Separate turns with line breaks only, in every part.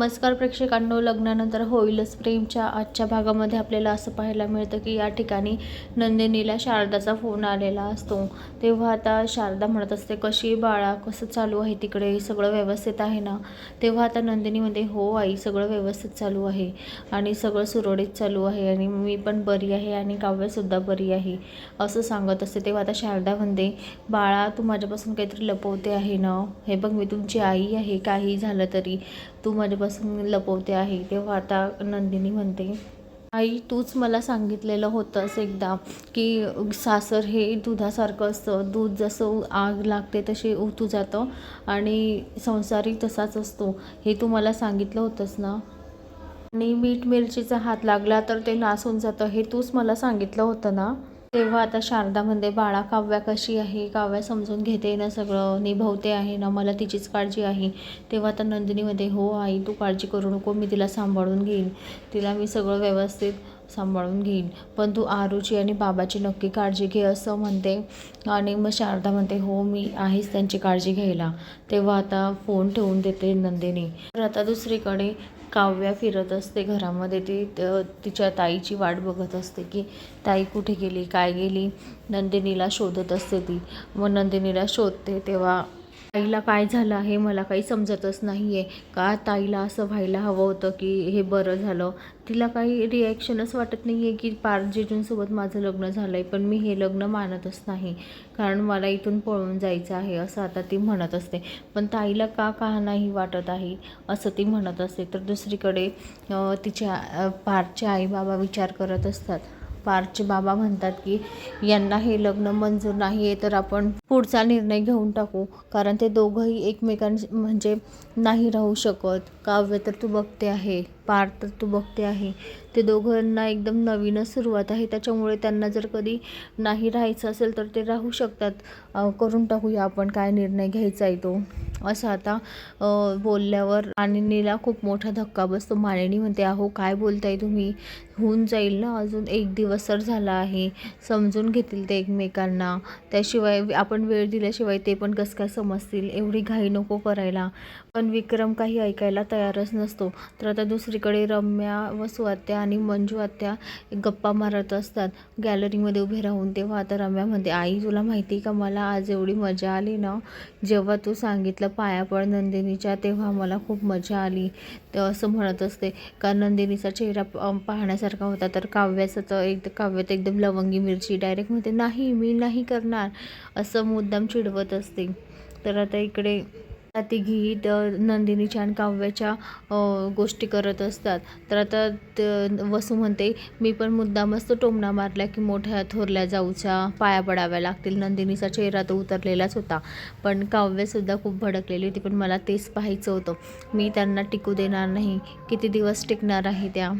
नमस्कार प्रेक्षकांनो लग्नानंतर होईलच प्रेमच्या आजच्या भागामध्ये आपल्याला असं पाहायला मिळतं की या ठिकाणी नंदिनीला शारदाचा फोन आलेला असतो. तेव्हा आता शारदा म्हणत असते कशी बाळा? कसं चालू आहे तिकडे? सगळं व्यवस्थित आहे ना? तेव्हा आता नंदिनी म्हणते हो आई सगळं व्यवस्थित चालू आहे आणि सगळं सुरळीत चालू आहे आणि मी पण बरी आहे आणि काव्यसुद्धा बरी आहे असं सांगत असते. तेव्हा आता शारदा म्हणते बाळा तू माझ्यापासून काहीतरी लपवते आहे ना? हे बघ मी तुमची आई आहे काही झालं तरी. तू माझ्यापासून लपवते आहे. तेव्हा आता नंदिनी म्हणते आई तूच मला सांगितलेलं होतंस एकदा की सासर हे दुधासारखं असतं. दूध जसं आग लागते तशी उतू जातं आणि संसारही तसाच असतो. हे तू मला सांगितलं होतंस ना? आणि मीठ मिरचीचा हात लागला तर ते नासून जातं. हे तूच मला सांगितलं होतं ना? तेव्हा आता शारदा म्हणते बाळा काव्या कशी आहे काव्या समजून घेते ना सगळं निभवते आहे ना मला तिचीच काळजी आहे. तेव्हा आता नंदिनी म्हणते हो आई तू काळजी करू नको मी तिला सांभाळून घेईन. तिला मी सगळं व्यवस्थित सांभाळून घेईन. पण तू आरूची आणि बाबाची नक्की काळजी घे असं म्हणते. आणि मग शारदा म्हणते हो मी आहेच त्यांची काळजी घ्यायला. तेव्हा आता फोन ठेवून देते नंदिनी. तर आता दुसरीकडे काव्या फिरत असते घरामध्ये ती तिच्या ताईची वाट बघत असते की ताई कुठे गेली काय गेली? नंदिनीला शोधत असते ती. मग नंदिनीला शोधते तेव्हा ताईला काय झालं आहे मला काही समजतच नाही आहे का ताईला असं व्हायला हवं होतं की हे बरं झालं? तिला काही रिॲक्शनच वाटत नाही आहे की पार जेजूंसोबत माझं लग्न झालं आहे पण मी हे लग्न मानतच नाही. कारण मला इथून पळून जायचं आहे असं आता ती म्हणत असते. पण ताईला का का नाही वाटत आहे असं ती म्हणत असते. तर दुसरीकडे तिच्या पारचे आई बाबा विचार करत असतात. पारचे बाबा म्हणतात की यांना हे लग्न मंजूर नाही आहे तर आपण पुढचा निर्णय घेऊन टाकू. कारण ते दोघंही एकमेकां म्हणजे नाही राहू शकत. काव्य तर तू बघते आहे पार तर तू बघते आहे. ते दोघांना एकदम नवीनच सुरुवात आहे. त्याच्यामुळे त्यांना जर कधी नाही राहायचं असेल तर ते राहू शकतात. करून टाकूया आपण काय निर्णय घ्यायचा आहे तो. असं आता बोलल्यावर मानिनीला खूप मोठा धक्का बसतो. मानिनी म्हणते अहो काय बोलताय तुम्ही? होऊन जाईल ना. अजून एक दिवस तर झाला आहे. समजून घेतील ते एकमेकांना. त्याशिवाय आपण वेळ दिल्याशिवाय ते पण कसं काय समजतील? एवढी घाई नको करायला. पण विक्रम काही ऐकायला तयारच नसतो. तर आता दुसरीकडे रम्या व स्वात्या आणि मंजू आत्या गप्पा मारत असतात. गॅलरीमध्ये उभे राहून तेव्हा आता रम्या म्हणते आई तुला माहिती आहे का? मला आज एवढी मजा आली ना. जेव्हा तू सांगितलं पाया पड नंदिनीच्या तेव्हा मला खूप मजा आली. तर असं म्हणत असते. का नंदिनीचा चेहरा प- अं, होता. तर काव्याचं तर एक काव्यात एकदम लवंगी मिरची डायरेक्ट म्हणते नाही मी नाही करणार. असं मुद्दाम चिडवत असते. तर आता इकडे तिघी त- नंदिनीच्या आणि काव्याच्या गोष्टी करत असतात. तर आता वसू म्हणते मी पण मुद्दामच तो टोमणा मारला की मोठ्या थोरल्या जाऊच्या पाया पडाव्या लागतील. नंदिनीचा चेहरा तर उतरलेलाच होता. पण काव्यसुद्धा खूप भडकलेली होती पण मला तेच पाहायचं होतं. मी त्यांना टिकू देणार नाही. किती दिवस टिकणार आहे त्या?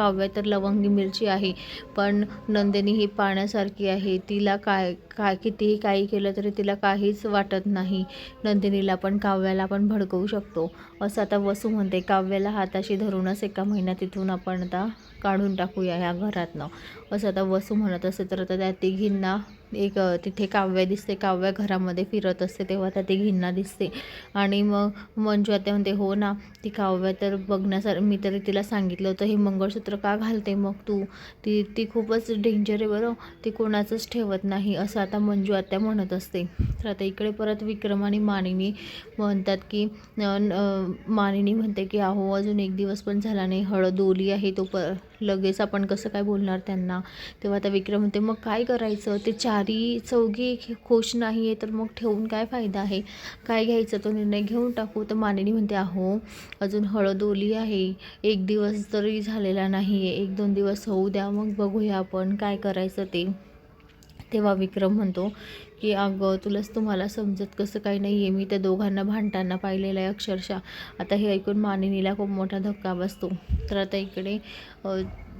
काव्य तर लवंगी मिरची आहे. पण नंदिनी ही पाण्यासारखी आहे. तिला काय काय कितीही काही केलं तरी तिला काहीच वाटत नाही. नंदिनीला पण काव्याला पण भडकवू शकतो. असं आता वसू म्हणते काव्याला हाताशी धरूनच एका महिन्यात तिथून आपण आता काढून टाकूया ह्या घरातनं. असं आता वसू म्हणत असेल तर आता त्या तिघींना एक तिथे काव्य दिसते काव्य घरामध्ये फिरत असते तेव्हा त्या घिन्ना दिसते. आणि मग मंजू आता म्हणते हो ना ती काव्य तर बघण्यासार मी तरी तिला सांगितलं होतं हे मंगळसूत्र का घालते मग तू? ती ती खूपच डेंजर आहे बरं ती कोणाचंच ठेवत नाही असं आता मंजू आत्या म्हणत असते. तर आता इकडे परत विक्रम आणि मानिनी म्हणतात की न- मानिनी म्हणते की अहो अजून एक दिवस पण झाला नाही हळद ओली आहे तो प लगेच आपण कसं काय बोलणार त्यांना? तेव्हा आता विक्रम म्हणते मग काय करायचं? ते चार चौघी खुश नाही आहे तर मग ठेवून काय फायदा आहे? काय घ्यायचं? तो निर्णय घेऊन टाकू. तर मानिनी म्हणते अहो अजून हळद ओली आहे. एक दिवस तरी झालेला नाही आहे एक दोन दिवस होऊ द्या. मग बघूया आपण काय करायचं ते. तेव्हा विक्रम म्हणतो की अगं तुलाच तुम्हाला समजत कसं काही नाही आहे मी त्या दोघांना भांडताना पाहिलेलं आहे अक्षरशः. आता हे ऐकून मानिनीला खूप मोठा धक्का बसतो. तर आता इकडे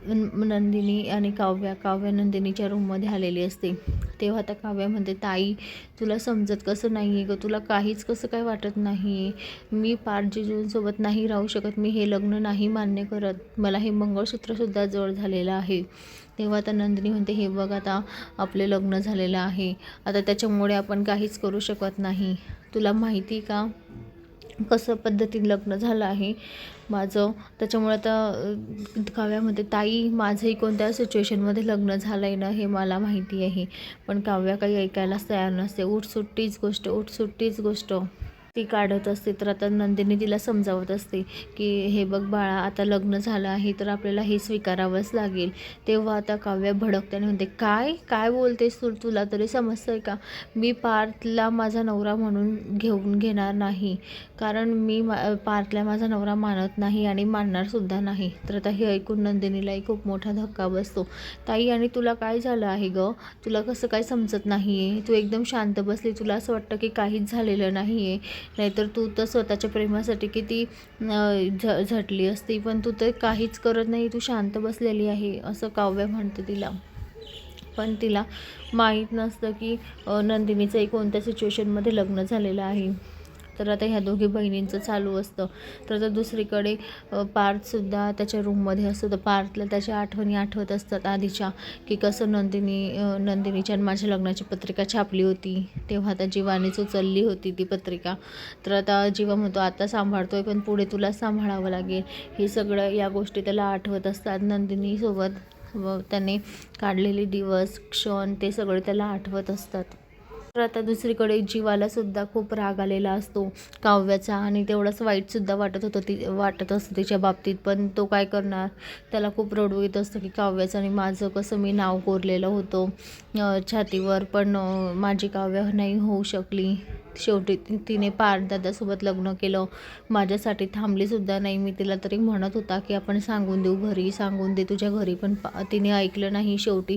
नंदिनी आणि काव्या काव्या नंदिनीच्या रूममध्ये आलेली असते. तेव्हा आता काव्या म्हणते ताई तुला समजत कसं नाही आहे गं? तुला काहीच कसं काय वाटत नाही आहे मी पार जिजूंसोबत नाही राहू शकत. मी हे लग्न नाही मान्य करत. मला हे मंगळसूत्रसुद्धा जड झालेलं आहे. तेव्हा आता नंदिनी म्हणते हे बघ आता आपले लग्न झालेलं आहे. आता त्याच्यामुळे आपण काहीच करू शकत नाही. तुला माहिती का? कसं पद्धतीने लग्न झालं आहे माझं. त्याच्यामुळे आता काव्यामध्ये ताई माझंही कोणत्या सिच्युएशनमध्ये लग्न झालं आहे ना हे मला माहिती आहे. पण काव्या काही ऐकायलाच तयार नसते. उठसुट्टीच गोष्ट उठसुट्टीच गोष्ट. ती काढत असते तर आता नंदिनी तिला समजावत असते की हे बघ बाळा आता लग्न झालं आहे तर आपल्याला हे स्वीकारावंच लागेल. तेव्हा आता काव्य भडकत्याने म्हणते काय? काय बोलतेस तू? तुला तरी समजतं आहे का? मी पार्थला माझा नवरा म्हणून घेऊन घेणार नाही. कारण मी मा पार्थला माझा नवरा मानत नाही आणि मानणारसुद्धा नाही. तर आता हे ऐकून नंदिनीलाही खूप मोठा धक्का बसतो. ताई आणि तुला काय झालं आहे गं? तुला कसं काय समजत नाही आहे तू एकदम शांत बसली. तुला असं वाटतं की काहीच झालेलं नाही आहे नाहीतर तू तर स्वतःच्या प्रेमासाठी किती झ झटली असती पण तू तर काहीच करत नाही तू शांत बसलेली आहे असं काव्य म्हणते तिला. पण तिला माहीत नसतं की नंदिनीचंही कोणत्या सिच्युएशनमध्ये लग्न झालेलं आहे. तर आता ह्या दोघी बहिणींचं चालू असतं. तर आता दुसरीकडे पार्थसुद्धा त्याच्या रूममध्ये असतो. तर पार्थला त्याच्या आठवणी आठवत असतात आधीच्या की कसं नंदिनी नंदिनीच्या आणि माझ्या लग्नाची पत्रिका छापली होती. तेव्हा आता जीवानेच उचलली होती ती पत्रिका. तर आता जीवा म्हणतो आता सांभाळतोय पण पुढे तुला सांभाळावं लागेल. हे सगळं या गोष्टी त्याला आठवत असतात. नंदिनीसोबत व त्याने काढलेले दिवस क्षण ते सगळे त्याला आठवत असतात. तर आता दुसरीकडे जीवाला सुद्धा खूप राग आलेला असतो काव्याचा आणि तेवढाच वाईटसुद्धा वाटत होतं ती वाटत असतं तिच्या बाबतीत. पण तो काय करणार? त्याला खूप रडू येत असतं की काव्याचं आणि माझं कसं मी नाव कोरलेलं होतं. छातीवर पण माझी काव्य नाही होऊ शकली. शेवटी तिने पारदादासोबत लग्न केलं. माझ्यासाठी थांबलीसुद्धा नाही. मी तिला तरी म्हणत होता की आपण सांगून देऊ घरी सांगून दे तुझ्या घरी पण तिने ऐकलं नाही. शेवटी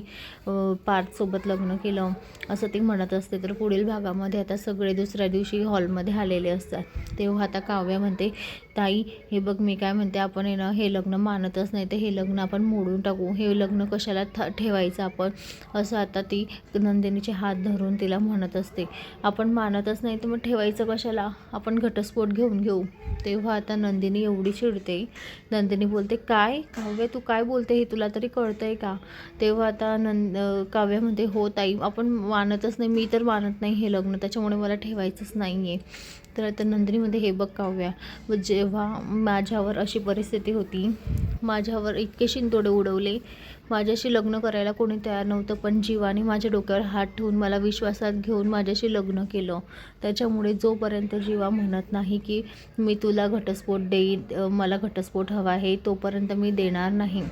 पार्थसोबत लग्न केलं. असं ती म्हणत असते. तर पुढील भागामध्ये आता सगळे दुसऱ्या दिवशी हॉलमध्ये आलेले असतात. तेव्हा आता काव्या म्हणते ताई हे बघ मी काय म्हणते आपण आहे ना हे लग्न मानतच नाही. तर हे लग्न आपण मोडून टाकू. हे लग्न कशाला थ ठेवायचं आपण? असं आता ती नंदिनीचे हात धरून तिला म्हणत असते. आपण मानतच नाही नाही तर मग ठेवायचं कशाला? आपण घटस्फोट घेऊन घेऊ. तेव्हा आता नंदिनी एवढी चिडते. नंदिनी बोलते काय? काव्य तू काय बोलते हे तुला तरी कळतं आहे का? तेव्हा आता नंद काव्यामध्ये काव्य म्हणते हो ताई आपण मानतच नाही. मी तर मानत नाही हे लग्न. त्याच्यामुळे मला ठेवायचंच नाही आहे तर आता नंदिनीमध्ये हे बघ काव्या जेव्हा माझ्यावर अशी परिस्थिती होती माझ्यावर इतके शिंतोडे उडवले माझ्याशी लग्न करायला कोणी तयार नव्हतं पण जीवाने माझ्या डोक्यावर हात ठेवून मला विश्वासात घेऊन माझ्याशी लग्न केलं. त्याच्यामुळे जोपर्यंत जीवा म्हणत नाही की मी तुला घटस्फोट देईन मला घटस्फोट हवा आहे तोपर्यंत मी देणार नाही.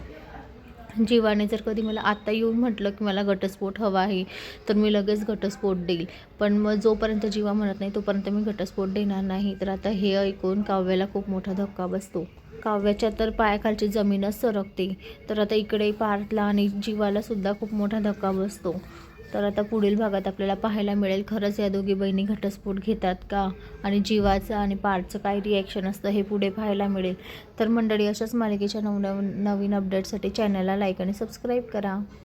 जीवाने जर कधी मला आत्ता येऊन म्हटलं की मला घटस्फोट हवा आहे तर मी लगेच घटस्फोट देईल. पण मग जोपर्यंत जीवा म्हणत नाही तोपर्यंत मी घटस्फोट देणार नाही. तर आता हे ऐकून काव्याला खूप मोठा धक्का बसतो. काव्याच्या तर पायाखालची जमीनच सरकते. तर आता इकडे पार्थला आणि जीवाला सुद्धा खूप मोठा धक्का बसतो. तर आता पुढील भागात आपल्याला पाहायला मिळेल खरंच या दोघी बहिणी घटस्फोट घेतात का? आणि जीवाचं आणि पार्टचं काय रिॲक्शन असतं हे पुढे पाहायला मिळेल. तर मंडळी अशाच मालिकेच्या नव नवीन अपडेटसाठी चॅनलला लाईक आणि सबस्क्राईब करा.